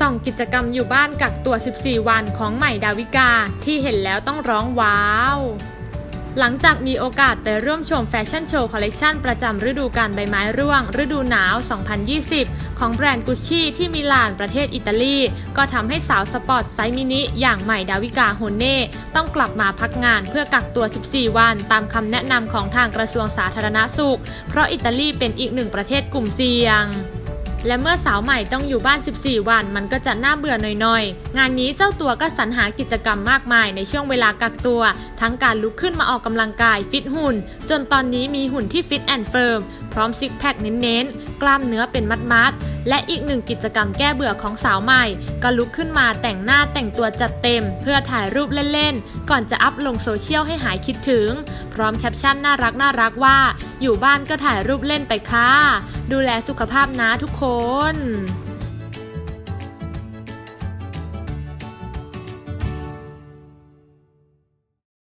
ส่องกิจกรรมอยู่บ้านกักตัว 14 วันของใหม่ดาวิกาที่เห็นแล้วต้องร้องว้าว หลังจากมีโอกาสไปร่วมชมแฟชั่นโชว์คอลเลกชันประจำฤดูกาลใบไม้ร่วง ฤดูหนาว 2020 ของแบรนด์กุชชี่ที่มิลานประเทศอิตาลี ก็ทำให้สาวสปอร์ตไซส์มินิอย่างใหม่ดาวิกาโฮเน่ต้องกลับมาพักงานเพื่อกักตัว 14 วัน ตามคำแนะนำของทางกระทรวงสาธารณสุข เพราะอิตาลีเป็นอีกหนึ่งประเทศกลุ่มเสี่ยง และเมื่อสาวใหม่ต้องอยู่บ้าน 14 วัน มันก็จะน่าเบื่อหน่อยๆ งานนี้เจ้าตัวก็สรรหากิจกรรมมากมายในช่วงเวลากักตัว ทั้งการลุกขึ้นมาออกกำลังกายฟิตหุ่น จนตอนนี้มีหุ่นที่ฟิตแอนด์เฟิร์มพร้อมซิกแพคเน้นๆ กล้ามเนื้อเป็นมัดๆ และอีกหนึ่งกิจกรรมแก้เบื่อของสาวใหม่ ก็ลุกขึ้นมาแต่งหน้าแต่งตัวจัดเต็ม เพื่อถ่ายรูปเล่นๆ ก่อนจะอัพลงโซเชียลให้หายคิดถึง พร้อมแคปชั่นน่ารักน่ารักว่า อยู่บ้านก็ถ่ายรูปเล่นไปค่ะ ดูแลสุขภาพนะทุกคน